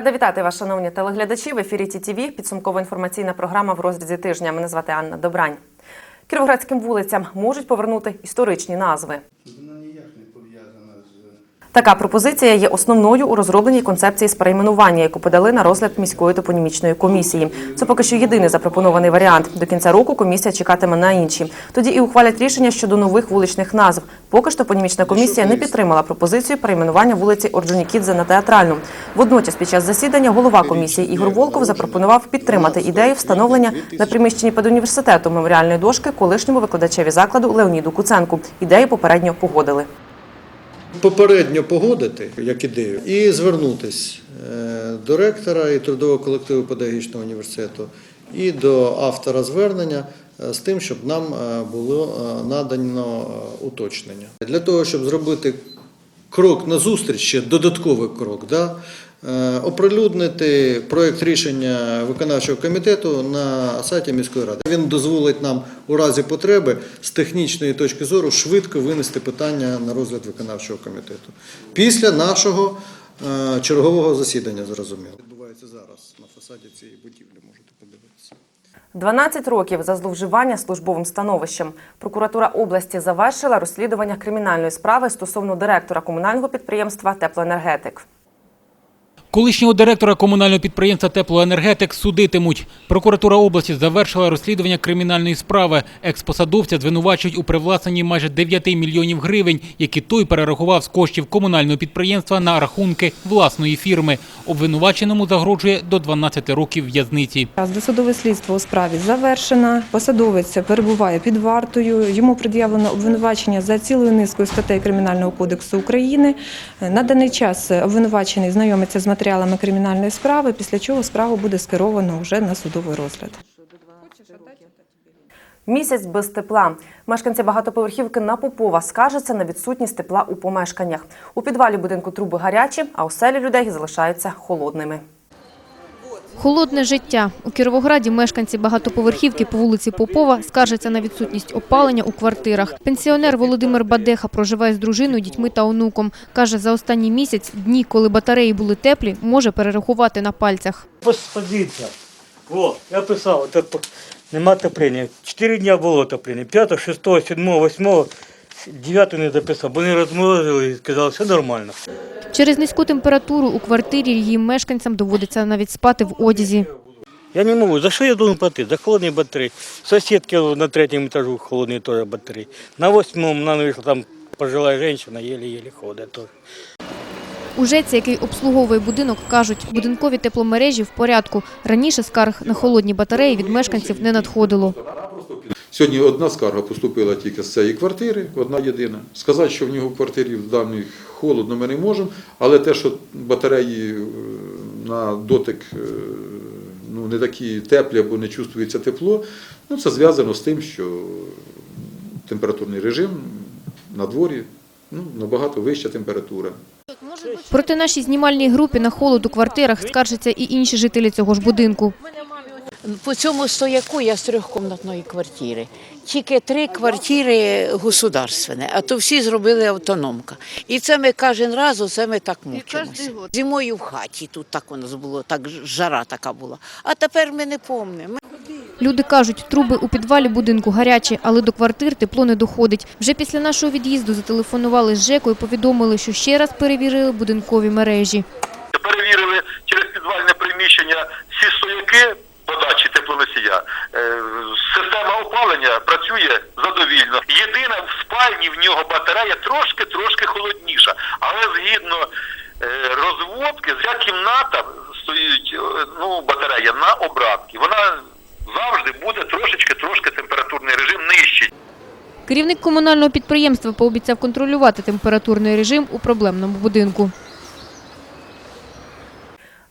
Рада вітати вас, шановні телеглядачі. В ефірі ТІТІВІ. Підсумкова інформаційна програма в розрізі тижня. Мене звати Анна Добрань. Кіровоградським вулицям можуть повернути історичні назви. Вона ніяк не пов'язана з Така пропозиція є основною у розробленій концепції з перейменування, яку подали на розгляд міської топонімічної комісії. Це поки що єдиний запропонований варіант. До кінця року комісія чекатиме на інші. Тоді і ухвалять рішення щодо нових вуличних назв. Поки ж топонімічна комісія не підтримала пропозицію перейменування вулиці Орджонікідзе на театральну. Водночас, під час засідання голова комісії Ігор Волков запропонував підтримати ідею встановлення на приміщенні педуніверситету меморіальної дошки колишньому викладачеві закладу Леоніду Куценку. Ідею попередньо погодили. Попередньо погодити як ідею і звернутися до ректора і трудового колективу педагогічного університету і до автора звернення е, з тим, щоб нам е, було е, надано е, уточнення. Для того, щоб зробити крок назустріч, ще додатковий крок, да, е, оприлюднити проєкт рішення виконавчого комітету на сайті міської ради. Він дозволить нам у разі потреби з технічної точки зору швидко винести питання на розгляд виконавчого комітету. Після нашого е, чергового засідання, зрозуміло. Відбувається зараз на фасаді цієї будівлі, можете подивитися. 12 років за зловживання службовим становищем. Прокуратура області завершила розслідування кримінальної справи стосовно директора комунального підприємства Теплоенергетик. Колишнього директора комунального підприємства «Теплоенергетик» судитимуть. Прокуратура області завершила розслідування кримінальної справи. Експосадовця звинувачують у привласненні майже 9 мільйонів гривень, які той перерахував з коштів комунального підприємства на рахунки власної фірми. Обвинуваченому загрожує до 12 років в'язниці. Досудове слідство у справі завершено. Посадовець перебуває під вартою. Йому пред'явлено обвинувачення за цілою низкою статей Кримінального кодексу України. На даний час обвинувачений знайомиться з матеріалами кримінальної справи, після чого справу буде скеровано вже на судовий розгляд. Місяць без тепла. Мешканці багатоповерхівки на Попова скаржаться на відсутність тепла у помешканнях. У підвалі будинку труби гарячі, а оселі людей залишаються холодними. Холодне життя. У Кіровограді мешканці багатоповерхівки по вулиці Попова скаржаться на відсутність опалення у квартирах. Пенсіонер Володимир Бадеха проживає з дружиною, дітьми та онуком. Каже, за останній місяць дні, коли батареї були теплі, може перерахувати на пальцях. Посадиться. Во, я писав, нема отоплення. Чотири дня було отоплення. 5, 6, 7, 8, 9 не записав, бо не розморозили і сказали, що все нормально. Через низьку температуру у квартирі її мешканцям доводиться навіть спати в одязі. Я не можу, за що я должен платити? За холодні батареї. Сусідки на третьому етажу холодні теж батареї. На восьмому на вийшла там пожила жінка, єлі-єлі ходить теж. У який обслуговує будинок, кажуть, будинкові тепломережі в порядку. Раніше скарг на холодні батареї від мешканців не надходило. Сьогодні одна скарга поступила тільки з цієї квартири, одна єдина. Сказати, що в нього в квартирі в даній холодно ми не можемо, але те, що батареї е, на дотик е, ну, не такі теплі або не чувствується тепло, ну, це зв'язано з тим, що температурний режим на дворі ну, набагато вища температура. Проти нашій знімальній групі на холод у квартирах скаржаться і інші жителі цього ж будинку. По цьому стояку я з трьохкомнатної квартири. Тільки три квартири государственні, а то всі зробили автономка. І це ми кожен раз, оце ми так мучимося. Зимою в хаті тут так у нас було, так жара така була. А тепер ми не пам'ятаємо. Люди кажуть, труби у підвалі будинку гарячі, але до квартир тепло не доходить. Вже після нашого від'їзду зателефонували з ЖЕКу і повідомили, що ще раз перевірили будинкові мережі. перевірили через підвальне приміщення всі стояки подачі теплоносія. Е, Система опалення працює задовільно. Єдина в спальні в нього батарея трошки-трошки холодніша, але згідно е, розводки, вся кімната стоїть е, ну, батарея на обратки. Вона завжди буде трошечки-трошки температурний режим нижчий. Керівник комунального підприємства пообіцяв контролювати температурний режим у проблемному будинку.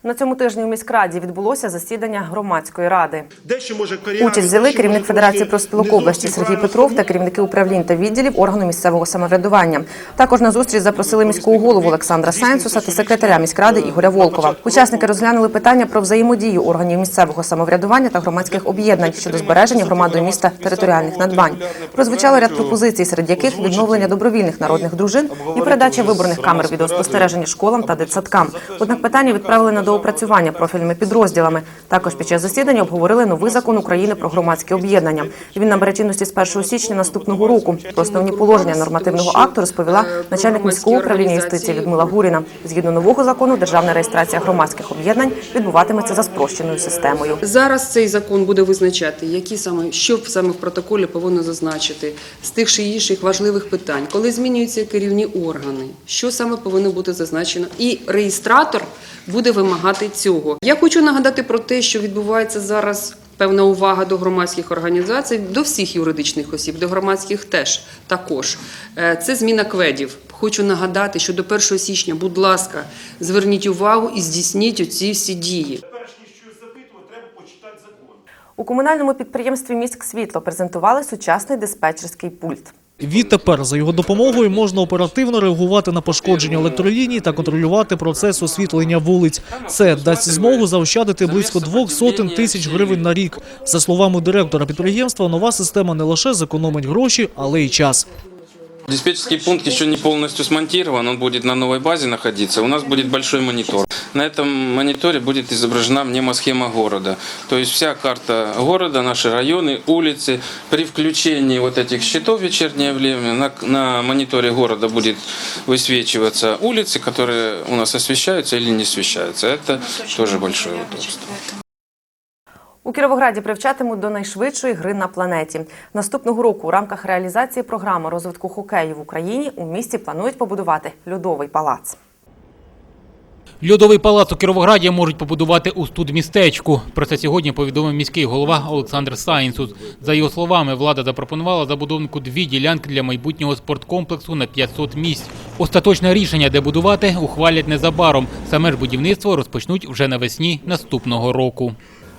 На цьому тижні у міськраді відбулося засідання громадської ради. Дещо може Участь взяли керівник Федерації профспілок області Сергій Петров та керівники управлінь та відділів органу місцевого самоврядування. Також на зустріч запросили міського голову Олександра Сайнсуса та секретаря міськради Ігоря Волкова. Учасники розглянули питання про взаємодію органів місцевого самоврядування та громадських об'єднань щодо збереження громадою міста територіальних надбань. Прозвучало ряд пропозицій, серед яких відновлення добровільних народних дружин і передача виборних камер відеоспостереження школам та дитсадкам. Однак питання відправили на доопрацювання профільними підрозділами. Також під час засідання обговорили новий закон України про громадські об'єднання. Він набере чинності з 1 січня наступного року. Про основні положення нормативного акту розповіла начальник міського управління юстиції Людмила Гуріна. Згідно нового закону, державна реєстрація громадських об'єднань відбуватиметься за спрощеною системою. Зараз цей закон буде визначати, які саме що саме в протоколі повинно зазначити з тих чи інших важливих питань, коли змінюються керівні органи, що саме повинно бути зазначено, і реєстратор буде вимагати цього. Я хочу нагадати про те, що відбувається зараз. Певна увага до громадських організацій, до всіх юридичних осіб, до громадських теж також. Е, Це зміна кведів. Хочу нагадати, що до 1 січня, будь ласка, зверніть увагу і здійсніть оці всі дії. У комунальному підприємстві Міськ світло презентували сучасний диспетчерський пульт. Відтепер за його допомогою можна оперативно реагувати на пошкодження електроліній та контролювати процес освітлення вулиць. Це дасть змогу заощадити близько двох сотень тисяч гривень на рік. За словами директора підприємства, нова система не лише зекономить гроші, але й час. Диспетчерский пункт еще не полностью смонтирован, он будет на новой базе находиться. У нас будет большой монитор. На этом мониторе будет изображена мнемосхема города. То есть вся карта города, наши районы, улицы. При включении вот этих щитов в вечернее время на, на мониторе города будет высвечиваться улицы, которые у нас освещаются или не освещаются. Это тоже большое удобство. У Кіровограді привчатимуть до найшвидшої гри на планеті. Наступного року у рамках реалізації програми розвитку хокею в Україні у місті планують побудувати льодовий палац. Льодовий палац у Кіровограді можуть побудувати у студмістечку. Про це сьогодні повідомив міський голова Олександр Сайнсус. За його словами, влада запропонувала забудовнику дві ділянки для майбутнього спорткомплексу на 500 місць. Остаточне рішення, де будувати, ухвалять незабаром. Саме ж будівництво розпочнуть вже навесні наступного року.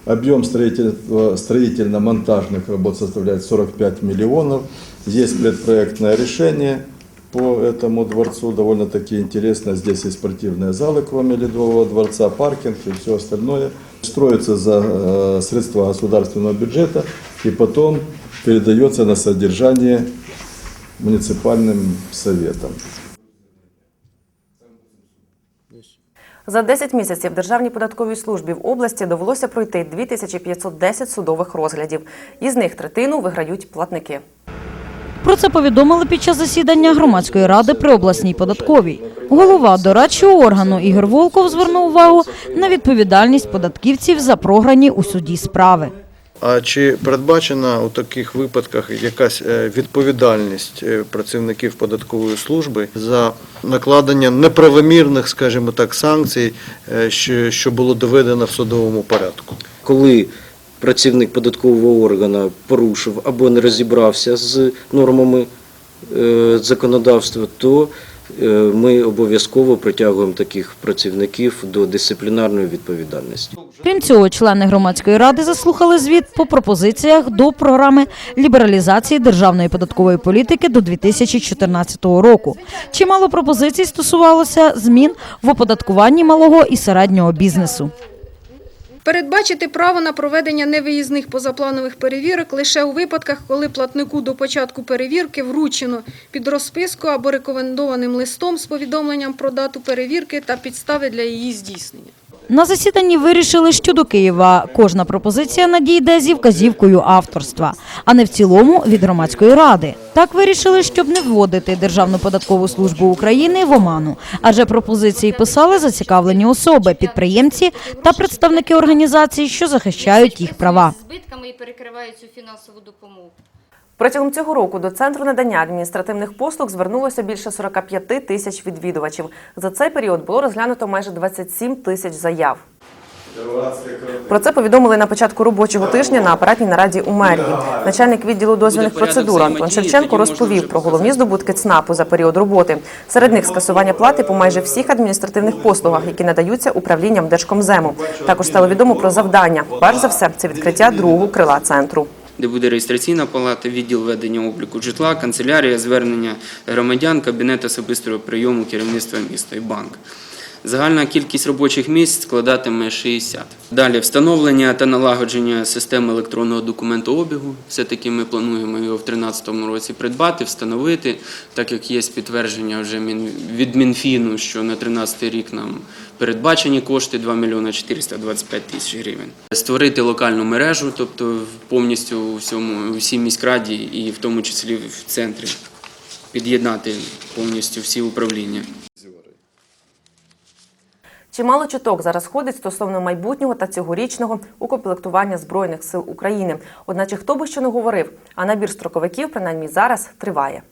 Объем строительно-монтажных работ составляет 45 миллионов. Есть предпроектное решение по этому дворцу, довольно-таки интересно. Здесь и спортивные залы, кроме Ледового дворца, паркинг и все остальное. Строится за э, средства государственного бюджета и потом передается на содержание муниципальным советам. За 10 місяців Державній податковій службі в області довелося пройти 2510 судових розглядів. Із них третину виграють платники. Про це повідомили під час засідання громадської ради при обласній податковій. Голова дорадчого органу Ігор Волков звернув увагу на відповідальність податківців за програні у суді справи. А чи передбачена у таких випадках якась е, відповідальність е, працівників податкової служби за накладення неправомірних, скажімо так, санкцій, е, що, було доведено в судовому порядку? коли працівник податкового органу порушив або не розібрався з нормами законодавства, то ми обов'язково притягуємо таких працівників до дисциплінарної відповідальності. Крім цього, члени громадської ради заслухали звіт по пропозиціях до програми лібералізації державної податкової політики до 2014 року. Чимало пропозицій стосувалося змін в оподаткуванні малого і середнього бізнесу. Передбачити право на проведення невиїзних позапланових перевірок лише у випадках, коли платнику до початку перевірки вручено під розписку або рекомендованим листом з повідомленням про дату перевірки та підстави для її здійснення. На засіданні вирішили, що до Києва кожна пропозиція надійде зі вказівкою авторства, а не в цілому від громадської ради. Так вирішили, щоб не вводити Державну податкову службу України в оману, адже пропозиції писали зацікавлені особи, підприємці та представники організацій, що захищають їх права. Збитками і перекривають цю фінансову допомогу. Протягом цього року до центру надання адміністративних послуг звернулося більше 45 тисяч відвідувачів. За цей період було розглянуто майже 27 тисяч заяв. Про це повідомили на початку робочого тижня на апаратній нараді у мерії. Начальник відділу дозвільних процедур Антон Шевченко розповів про головні здобутки ЦНАПу за період роботи. Серед них скасування плати по майже всіх адміністративних послугах, які надаються управлінням Держкомзему. Також стало відомо про завдання. Перш за все, це відкриття другого крила центру. Де буде реєстраційна палата, відділ ведення обліку житла, канцелярія, звернення громадян, кабінет особистого прийому керівництва міста і банк. Загальна кількість робочих місць складатиме 60. Далі встановлення та налагодження системи електронного документообігу. Все-таки ми плануємо його в 2013 році придбати, встановити, так як є підтвердження вже від Мінфіну, що на 2013 рік нам передбачені кошти 2 мільйони 425 тисяч гривень. Створити локальну мережу, тобто повністю у всьому у всій міськраді і в тому числі в центрі. Під'єднати повністю всі управління. Чимало чуток зараз ходить стосовно майбутнього та цьогорічного укомплектування збройних сил України. Одначе хто би що не говорив, а набір строковиків принаймні зараз триває.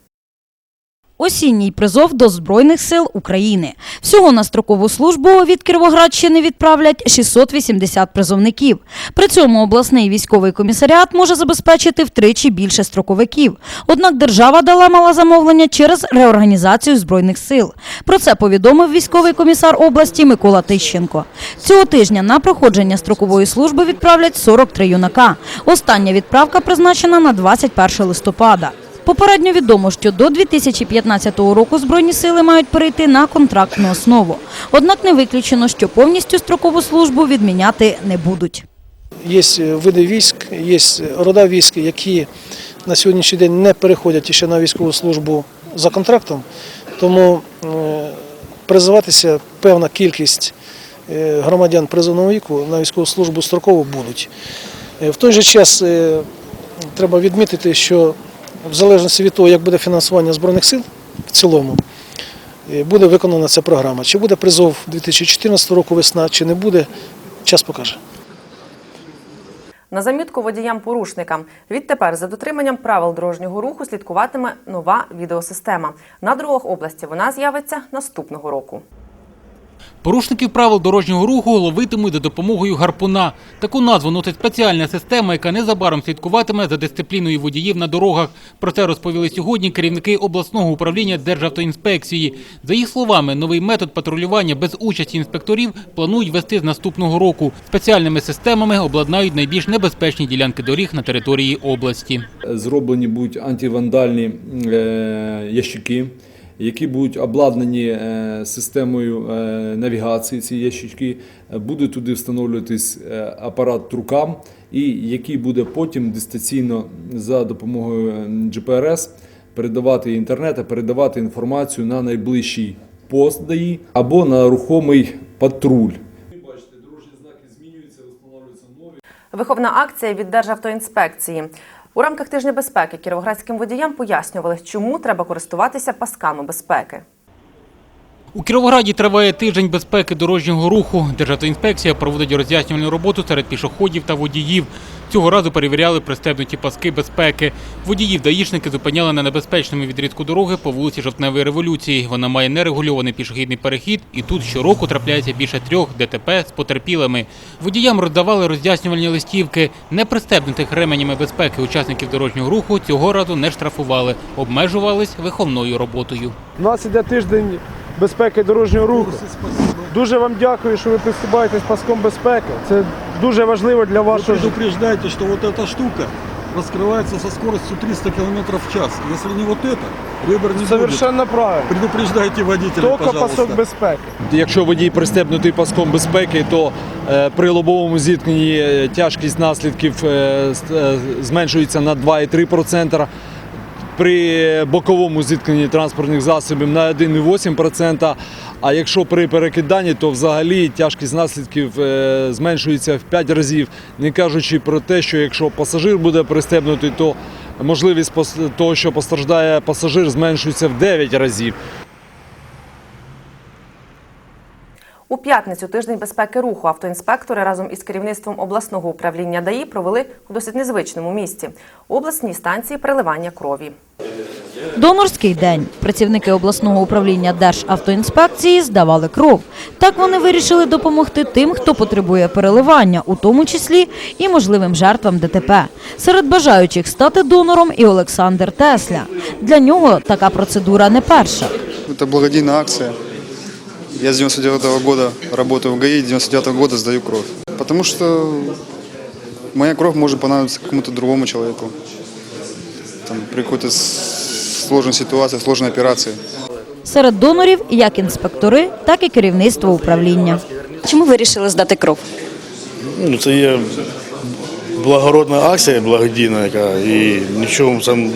Осінній призов до Збройних сил України. Всього на строкову службу від Кіровоградщини відправлять 680 призовників. При цьому обласний військовий комісаріат може забезпечити втричі більше строковиків. Однак держава дала мала замовлення через реорганізацію Збройних сил. Про це повідомив військовий комісар області Микола Тищенко. Цього тижня на проходження строкової служби відправлять 43 юнака. Остання відправка призначена на 21 листопада. Попередньо відомо, що до 2015 року Збройні сили мають перейти на контрактну основу. Однак не виключено, що повністю строкову службу відміняти не будуть. Є види військ, є рода військ, які на сьогоднішній день не переходять ще на військову службу за контрактом, тому е, призиватися певна кількість е, громадян призовного віку на військову службу строково будуть. Е, В той же час е, треба відмітити, що в залежності від того, як буде фінансування Збройних сил в цілому, е, буде виконана ця програма. Чи буде призов 2014 року весна, чи не буде, час покаже. На замітку водіям-порушникам. Відтепер за дотриманням правил дорожнього руху слідкуватиме нова відеосистема. На дорогах області вона з'явиться наступного року. Порушників правил дорожнього руху ловитимуть за допомогою гарпуна. Таку назву носить спеціальна система, яка незабаром слідкуватиме за дисципліною водіїв на дорогах. Про це розповіли сьогодні керівники обласного управління Державтоінспекції. За їх словами, новий метод патрулювання без участі інспекторів планують вести з наступного року. Спеціальними системами обладнають найбільш небезпечні ділянки доріг на території області. Зроблені будуть антивандальні е, ящики, які будуть обладнані е, системою е, навігації. Ці ящички Е, буде туди встановлюватись апарат трукам, і який буде потім дистанційно за допомогою GPRS передавати інтернет, а передавати інформацію на найближчий пост ДАІ або на рухомий патруль. Виховна акція від Державтоінспекції. У рамках тижня безпеки кіровоградським водіям пояснювали, чому треба користуватися пасками безпеки. У Кіровограді триває тиждень безпеки дорожнього руху. Державна інспекція проводить роз'яснювальну роботу серед пішоходів та водіїв. Цього разу перевіряли пристебнуті паски безпеки. Водіїв даїшники зупиняли на небезпечному відрізку дороги по вулиці Жовтневої революції. Вона має нерегульований пішохідний перехід, і тут щороку трапляється більше трьох ДТП з потерпілими. Водіям роздавали роз'яснювальні листівки. Непристебнутих ременями безпеки учасників дорожнього руху цього разу не штрафували, обмежувались виховною роботою. У нас іде тиждень безпеки дорожнього руху. Дуже вам дякую, що ви пристібаєтесь паском безпеки. Це дуже важливо для вашого життя. предупреждайте, что вот эта штука раскрывается со скоростью 300 км в час. Если не вот это, ребер не Совершенно правильно. будет. Предупреждайте водителя, Тільки пожалуйста. пасок безпеки. Якщо водій пристебнутий паском безпеки, то е, при лобовому зіткненні е, тяжкість наслідків е, с- е, зменшується на 2,3%. При боковому зіткненні транспортних засобів на 1,8%. А якщо при перекиданні, то взагалі тяжкість наслідків е, зменшується в 5 разів, не кажучи про те, що якщо пасажир буде пристебнутий, то можливість того, що постраждає пасажир, зменшується в 9 разів. У п'ятницю тиждень безпеки руху автоінспектори разом із керівництвом обласного управління ДАІ провели у досить незвичному місці обласній станції переливання крові. Донорський день. Працівники обласного управління Державтоінспекції здавали кров. Так вони вирішили допомогти тим, хто потребує переливання, у тому числі і можливим жертвам ДТП. Серед бажаючих стати донором і Олександр Тесля. Для нього така процедура не перша. Это благодійная акция. Я с 99 -го года работаю в ГАИ, 99 -го года сдаю кровь. Потому что моя кровь может понадобиться какому-то другому человеку. Там, при какой-то с- сложной ситуации, сложной операции. Серед донорів як інспектори, так і керівництво управління. Чому ви вирішили здати кров? Ну, це є благородна акція, благодійна, яка і нічого там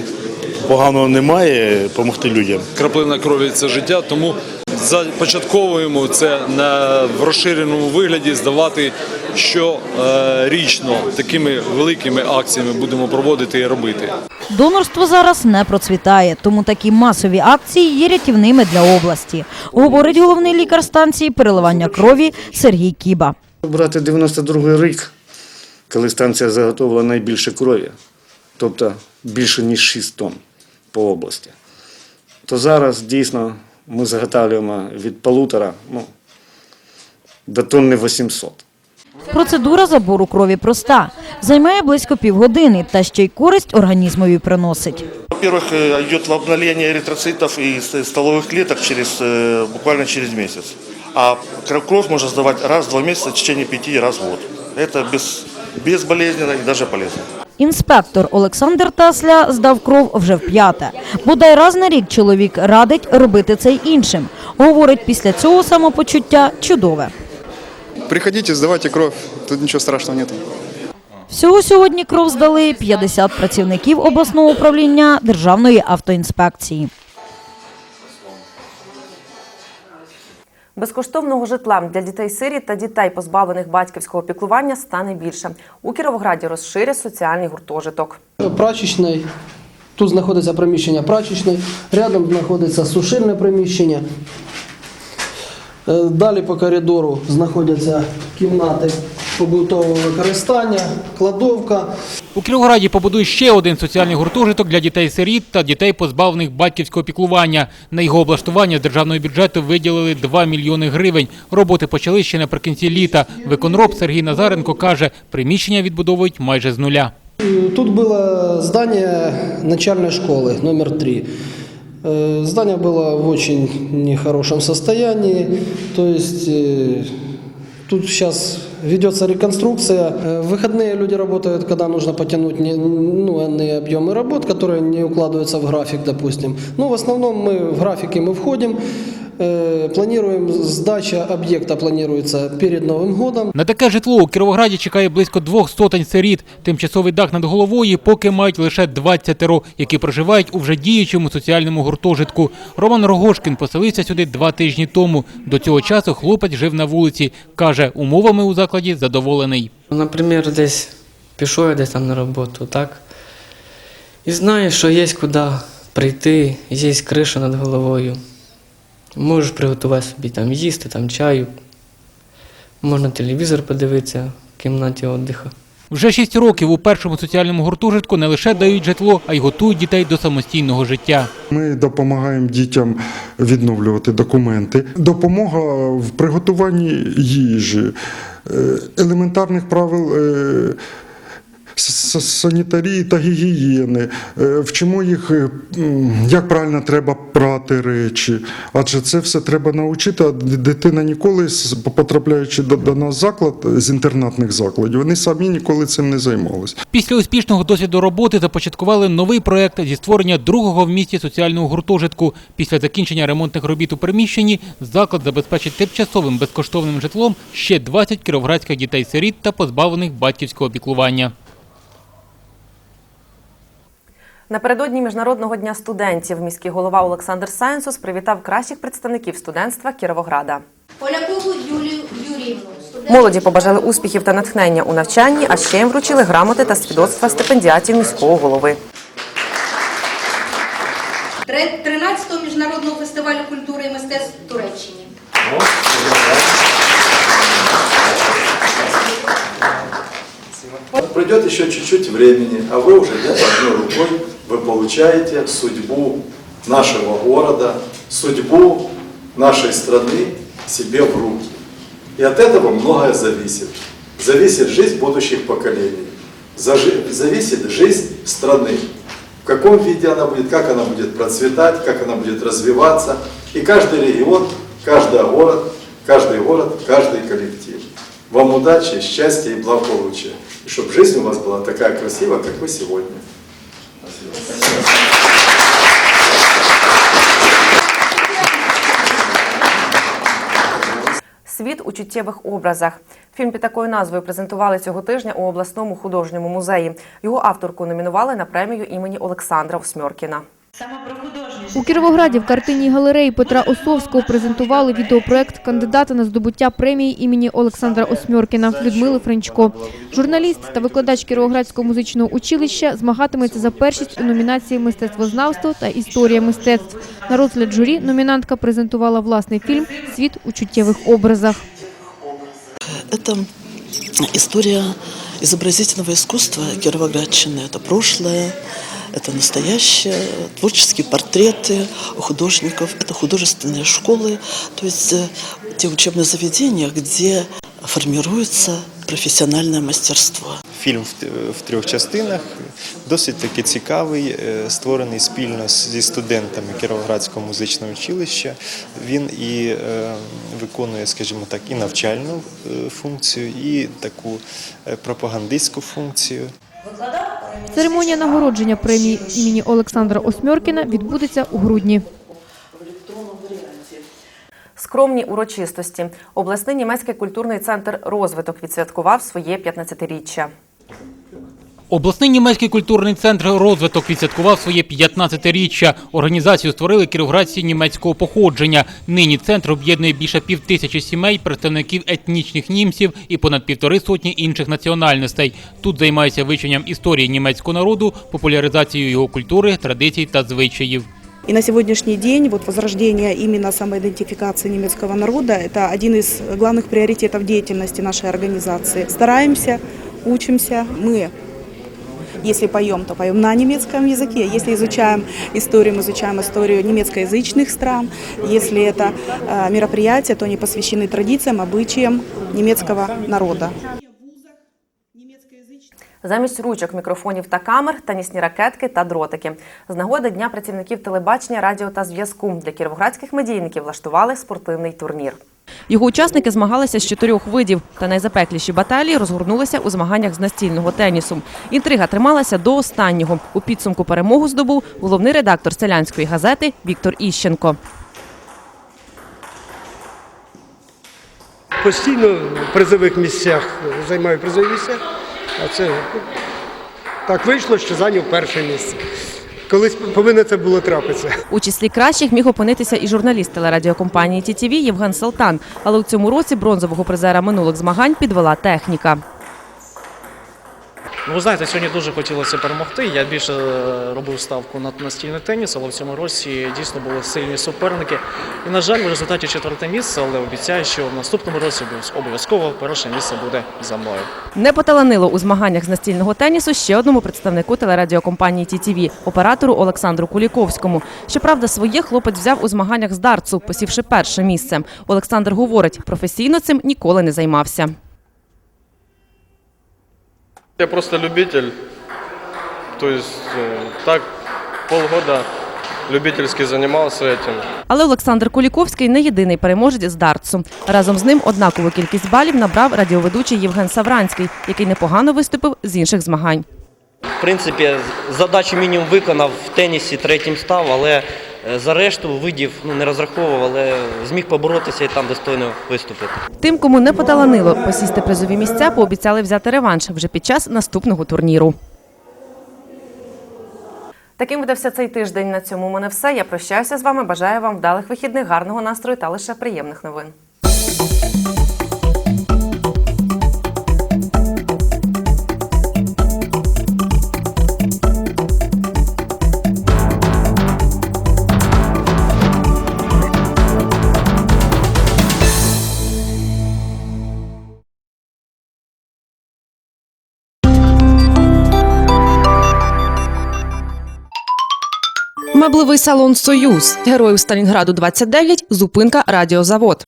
поганого немає, допомогти людям. Краплина крові це життя, тому започатковуємо це на в розширеному вигляді здавати щорічно. Такими великими акціями будемо проводити і робити. Донорство зараз не процвітає, тому такі масові акції є рятівними для області, говорить головний лікар станції переливання крові Сергій Кіба. Брати 92-й рік, коли станція заготовила найбільше крові, тобто більше ніж 6 тонн по області, то зараз дійсно ми заготовлюємо від полутора ну, до тонни 800. Процедура забору крові проста. Займає близько півгодини та ще й користь організмові приносить. Во-первых, э, идет обновление эритроцитов и ст- стволовых клеток через, э, буквально через месяц. А кр- кровь можно сдавать раз в два месяца в течение пяти раз в год. Это без, безболезненно и даже полезно. Інспектор Олександр Тасля здав кров вже вп'яте. Бодай раз на рік чоловік радить робити це й іншим. Говорить, після цього самопочуття чудове. Приходіть, здавайте кров, тут нічого страшного немає. Всього сьогодні кров здали 50 працівників обласного управління Державної автоінспекції. Безкоштовного житла для дітей-сиріт та дітей, позбавлених батьківського піклування, стане більше. У Кіровограді розширять соціальний гуртожиток. Прачечний, Тут знаходиться приміщення прачечної, рядом знаходиться сушильне приміщення. Е, Далі по коридору знаходяться кімнати побутового використання, кладовка. У Кіровограді побудують ще один соціальний гуртожиток для дітей-сиріт та дітей, позбавлених батьківського піклування. На його облаштування з державного бюджету виділили 2 мільйони гривень. Роботи почали ще наприкінці літа. Виконроб Сергій Назаренко каже, приміщення відбудовують майже з нуля. Тут было здание начальной школы номер три. Э, Здание было в очень нехорошем состоянии, то есть э, тут сейчас ведется реконструкция. Э, В выходные люди работают, когда нужно потянуть не- ну, иные объемы работ, которые не укладываются в график, допустим. Ну, в основном мы в графике мы входим, э, планируем, сдача объекта планируется перед Новым годом. На таке житло у Кіровограді чекає близько двох сотень сиріт. Тимчасовий дах над головою поки мають лише 20, які проживають у вже діючому соціальному гуртожитку. Роман Рогошкін поселився сюди два тижні тому. До цього часу хлопець жив на вулиці. Каже, умовами у закладі задоволений. Наприклад, десь пішов я десь там на роботу, так? І знаю, що є куди прийти, є криша над головою. Можеш приготувати собі там їсти, там чаю. Можна телевізор подивитися в кімнаті віддиху. Вже шість років у першому соціальному гуртожитку не лише дають житло, а й готують дітей до самостійного життя. Ми допомагаємо дітям відновлювати документи. Допомога в приготуванні їжі, е, елементарних правил е, санітарії та гігієни. Е, Вчимо їх, е, як правильно треба прати речі. Адже це все треба навчити. А дитина ніколи, потрапляючи до, нас заклад з інтернатних закладів, вони самі ніколи цим не займалися. Після успішного досвіду роботи започаткували новий проект зі створення другого в місті соціального гуртожитку. Після закінчення ремонтних робіт у приміщенні заклад забезпечить тимчасовим безкоштовним житлом ще 20 кіровоградських дітей-сиріт та позбавлених батьківського піклування. Напередодні Міжнародного дня студентів міський голова Олександр Сайнсус привітав кращих представників студентства Кіровограда. Полякову Юлію Юріївну. Молоді побажали успіхів та натхнення у навчанні, а ще їм вручили грамоти та свідоцтва стипендіатів міського голови. 13-го міжнародного фестивалю культури і мистецтв в Туреччині. Пройдет еще чуть-чуть времени, а вы уже где-то одной рукой вы получаете судьбу нашего города, судьбу нашей страны себе в руки. И от этого многое зависит. Зависит жизнь будущих поколений, зависит жизнь страны. В каком виде она будет, как она будет процветать, как она будет развиваться. И каждый регион, каждый город, каждый город, каждый коллектив. Вам удачи, счастья и благополучия. И чтобы жизнь у вас была такая красивая, как вы сегодня. Світ у чуттєвих образах. Фільм під такою назвою презентували цього тижня у обласному художньому музеї. Його авторку номінували на премію імені Олександра Осьмьоркіна У Кіровограді в картинній галереї Петра Осовського презентували відеопроект кандидата на здобуття премії імені Олександра Осьмьоркіна Людмили Френчко. Журналіст та викладач Кіровоградського музичного училища змагатиметься за першість у номінації Мистецтвознавство та історія мистецтв. На розгляд журі номінантка презентувала власний фільм Світ у чуттєвих образах. Это история изобразительного искусства Кировоградщины. Это прошлое, это настоящее, творческие портреты художников, это художественные школы, то есть э, те учебные заведения, где формируется профессиональное мастерство. Фільм в, в трьох частинах досить таки цікавий, е, створений спільно з- зі студентами Кіровоградського музичного училища. Він і е, виконує, скажімо так, і навчальну е, функцію, і таку е, пропагандистську функцію. Церемонія нагородження премії імені Олександра Осьмьоркіна відбудеться у грудні. Скромні урочистості. Обласний німецький культурний центр розвиток відсвяткував своє 15-річчя. Обласний німецький культурний центр розвиток відсвяткував своє 15-річчя. Організацію створили кіровоградці німецького походження. Нині центр об'єднує більше півтисячі сімей, представників етнічних німців і понад півтори сотні інших національностей. Тут займаються вивченням історії німецького народу, популяризацією його культури, традицій та звичаїв. И на сегодняшний день вот возрождение именно самоидентификации немецкого народа – это один из главных приоритетов деятельности нашей организации. Стараемся, учимся. Мы, если поем, то поем на немецком языке. Если изучаем историю, мы изучаем историю немецкоязычных стран. Если это э, мероприятия, то они посвящены традициям, обычаям немецкого народа. Замість ручок, мікрофонів та камер, тенісні ракетки та дротики. З нагоди Дня працівників телебачення, радіо та зв'язку для кіровоградських медійників влаштували спортивний турнір. Його учасники змагалися з чотирьох видів, та найзапекліші баталії розгорнулися у змаганнях з настільного тенісу. Інтрига трималася до останнього. У підсумку перемогу здобув головний редактор селянської газети Віктор Іщенко. Постійно в призових місцях займаю призові місця, а це так вийшло, що зайняв перше місце. Колись повинно це було трапитися. У числі кращих міг опинитися і журналіст телерадіокомпанії ТІТІВІ Євген Салтан. Але у цьому році бронзового призера минулих змагань підвела техніка. Ну, ви знаєте, сьогодні дуже хотілося перемогти. Я більше е, робив ставку на настільний теніс, але в цьому році дійсно були сильні суперники. І, на жаль, в результаті четверте місце, але обіцяю, що в наступному році обов'язково перше місце буде за мною. Не поталанило у змаганнях з настільного тенісу ще одному представнику телерадіокомпанії ТІТІВІ – оператору Олександру Куліковському. Щоправда, своє хлопець взяв у змаганнях з дартсу, посівши перше місце. Олександр говорить, професійно цим ніколи не займався. Я просто любитель. То есть э, так полгода любительски занимался этим. Але Олександр Куліковський не єдиний переможець з дартсу. Разом з ним однакову кількість балів набрав радіоведучий Євген Савранський, який непогано виступив з інших змагань. В принципі, задачу мінімум виконав в тенісі, третім став, але е, за решту видів ну, не розраховував, але зміг поборотися і там достойно виступити. Тим, кому не поталанило посісти призові місця, пообіцяли взяти реванш вже під час наступного турніру. Таким видався цей тиждень. На цьому у мене все. Я прощаюся з вами. Бажаю вам вдалих вихідних, гарного настрою та лише приємних новин. Меблевий салон Союз. Героїв Сталінграду 29. Зупинка Радіозавод.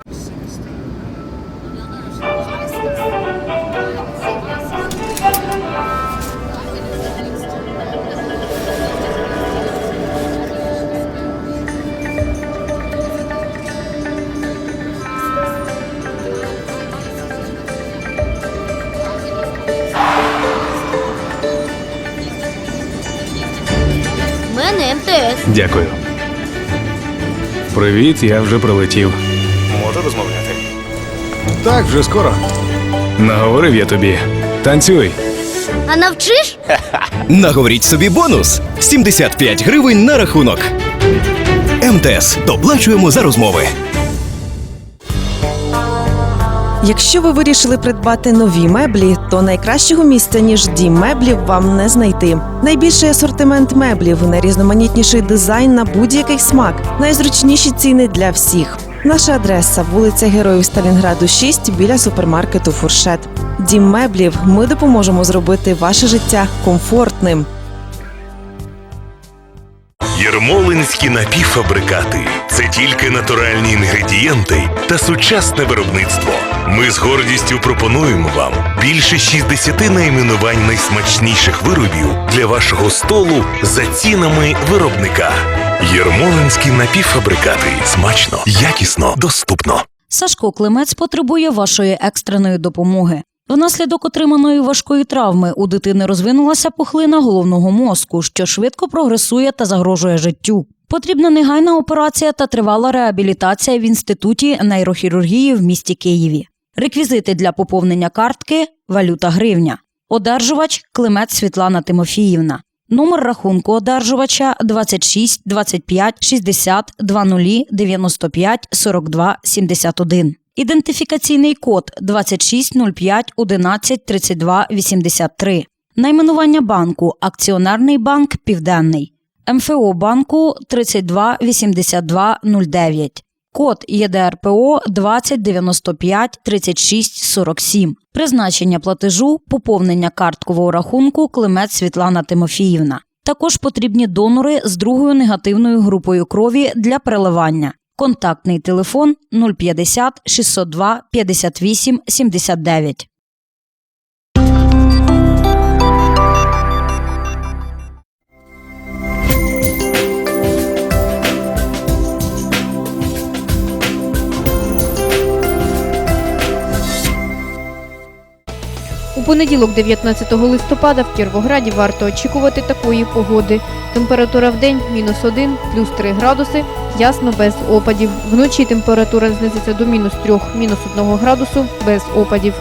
Дякую. Привіт, я вже прилетів. Можу розмовляти. Так, вже скоро. Наговорив я тобі. Танцюй. А навчиш? Наговоріть собі бонус 75 гривень на рахунок. МТС. Доплачуємо за розмови. Якщо ви вирішили придбати нові меблі, то найкращого місця ніж дім меблів вам не знайти. Найбільший асортимент меблів, найрізноманітніший дизайн на будь-який смак, найзручніші ціни для всіх. Наша адреса вулиця Героїв Сталінграду 6 біля супермаркету Фуршет. Дім меблів. Ми допоможемо зробити ваше життя комфортним. Єрмолинські напівфабрикати це тільки натуральні інгредієнти та сучасне виробництво. Ми з гордістю пропонуємо вам більше 60 найменувань найсмачніших виробів для вашого столу за цінами виробника. Єрмолинські напівфабрикати смачно, якісно, доступно. Сашко Климець потребує вашої екстреної допомоги. Внаслідок отриманої важкої травми у дитини розвинулася пухлина головного мозку, що швидко прогресує та загрожує життю. Потрібна негайна операція та тривала реабілітація в інституті нейрохірургії в місті Києві. Реквізити для поповнення картки валюта гривня. Одержувач Климець Світлана Тимофіївна. Номер рахунку одержувача 26 25 60 20 95 42 71. Ідентифікаційний код 2605 11 32 83. Найменування банку Акціонерний банк Південний. МФО банку 32 82 09. Код ЄДРПО 20 95 36 47. Призначення платежу поповнення карткового рахунку Климет Світлана Тимофіївна. Також потрібні донори з другою негативною групою крові для переливання. Контактний телефон 050 602 58 79. Понеділок, 19 листопада, в Кіровограді варто очікувати такої погоди. Температура в день мінус 1, плюс 3 градуси, ясно без опадів. Вночі температура знизиться до мінус 3, мінус 1 градусу без опадів.